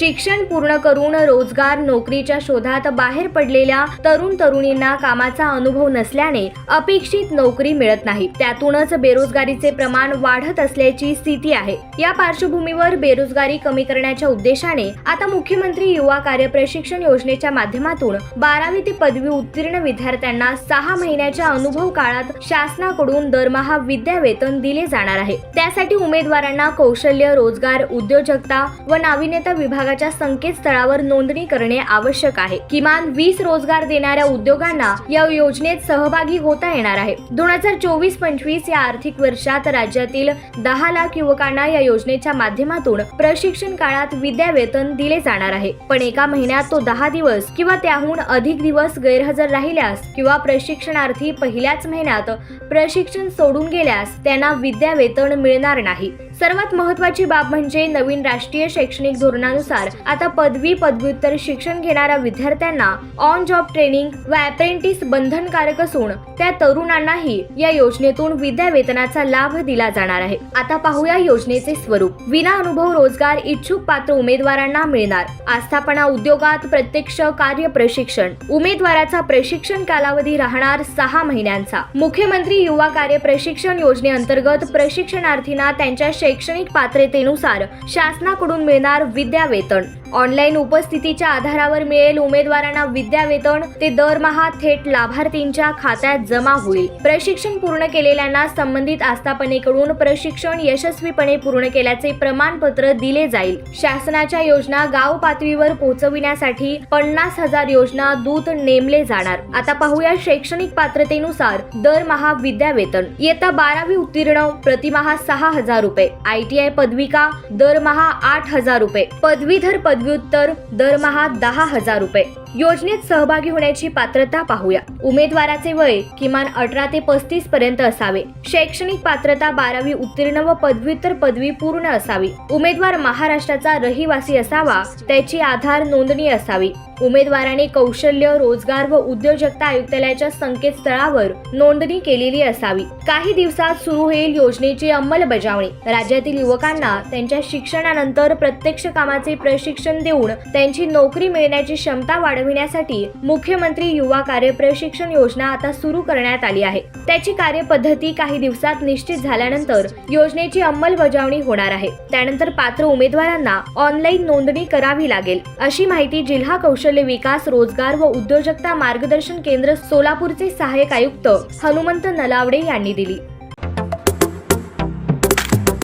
शिक्षण पूर्ण करून रोजगार नोकरीच्या शोधात बाहेर पडलेल्या तरुण तरुणींना कामाचा अनुभव नसल्याने अपेक्षित नोकरी मिळत नाही. त्यातूनच बेरोजगारीचे प्रमाण वाढत असल्याची स्थिती आहे. या पार्श्वभूमीवर बेरोजगारी कमी करण्याच्या उद्देशाने आता मुख्यमंत्री युवा कार्य प्रशिक्षण योजनेच्या माध्यमातून बारावी ते पदवी उत्तीर्ण विद्यार्थ्यांना सहा महिन्याच्या अनुभव काळात शासनाकडून दरमहा विद्यावेतन दिले जाणार आहे. त्यासाठी उमेदवारांना कौशल्य रोजगार उद्योजकता व नाविन्यता विभागाच्या संकेतस्थळावर नोंदणी करणे आवश्यक आहे. किमान वीस रोजगार देणाऱ्या उद्योगांना या योजनेत सहभागी होता येणार आहे. दोन हजार चोवीस पंचवीस या आर्थिक वर्षात राज्यातील दहा लाख युवकांना या योजनेच्या माध्यमातून प्रशिक्षण काळात विद्यावेतन दिले जाणार आहे. पण एका महिन्यात तो दहा दिवस किंवा त्याहून अधिक दिवस गैरहजर राहिल्यास किंवा प्रशिक्षणार्थी पहिल्याच महिन्यात प्रशिक्षण सोडून गेल्यास त्यांना विद्यावेतन मिळणार नाही. सर्वात महत्वाची बाब म्हणजे नवीन राष्ट्रीय शैक्षणिक धोरणानुसार आता पदवी पदव्युत्तर शिक्षण घेणाऱ्या विद्यार्थ्यांना ऑन जॉब ट्रेनिंग व अप्रेंटिस बंधनकारक असून त्या तरुणांनाही या योजनेतून विद्या वेतनाचा लाभ दिला जाणार आहे. आता पाहूया योजनेचे स्वरूप. विना अनुभव रोजगार इच्छुक पात्र उमेदवारांना मिळणार. आस्थापना उद्योगात प्रत्यक्ष कार्य प्रशिक्षण. उमेदवाराचा प्रशिक्षण कालावधी राहणार सहा महिन्यांचा. मुख्यमंत्री युवा कार्य प्रशिक्षण योजनेअंतर्गत प्रशिक्षणार्थींना त्यांच्या शैक्षणिक पात्रतेनुसार शासनाकडून मिळणार विद्यावेतन. ऑनलाईन उपस्थितीच्या आधारावर मिळेल उमेदवारांना विद्यावेतन ते दरमहा थेट लाभार्थींच्या खात्यात जमा होईल. प्रशिक्षण पूर्ण केलेल्यांना संबंधित आस्थापनेकडून प्रशिक्षण यशस्वीपणे पूर्ण केल्याचे प्रमाणपत्र दिले जाईल. शासनाच्या योजना गाव पातळीवर पोहोचविण्यासाठी पन्नास हजार योजना दूत नेमले जाणार. आता पाहूया शैक्षणिक पात्रतेनुसार दरमहा विद्यावेतन इयत्ता बारावी उत्तीर्ण प्रतिमहा सहा हजार रुपये. आयटीआय पदविका दरमहा आठ हजार रुपये. पदवीधर पदव्युत्तर दरमहा दहा हजार रुपये. योजनेत सहभागी होण्याची पात्रता पाहूया. उमेदवाराचे वय किमान अठरा ते पस्तीस पर्यंत असावे. शैक्षणिक पात्रता बारावी उत्तीर्ण व पदव्युत्तर पदवी पूर्ण असावी. उमेदवार महाराष्ट्राचा रहिवासी असावा त्याची आधार नोंदणी असावी. उमेदवाराने कौशल्य रोजगार व उद्योजकता आयुक्तालयाच्या संकेतस्थळावर नोंदणी केलेली असावी. काही दिवसात सुरू होईल योजनेची अंमलबजावणी. राज्यातील युवकांना त्यांच्या शिक्षणानंतर प्रत्यक्ष कामाचे प्रशिक्षण देऊन त्यांची नोकरी मिळण्याची क्षमता वाढ वाढविण्यासाठी मुख्यमंत्री युवा कार्य प्रशिक्षण योजना आता सुरू करण्यात आली आहे. त्याची कार्यपद्धती काही दिवसात निश्चित झाल्यानंतर योजनेची अंमलबजावणी होणार आहे. त्यानंतर पात्र उमेदवारांना ऑनलाईन नोंदणी करावी लागेल. अशी माहिती जिल्हा कौशल्य विकास रोजगार व उद्योजकता मार्गदर्शन केंद्र सोलापूरचे सहाय्यक आयुक्त हनुमंत नलावडे यांनी दिली.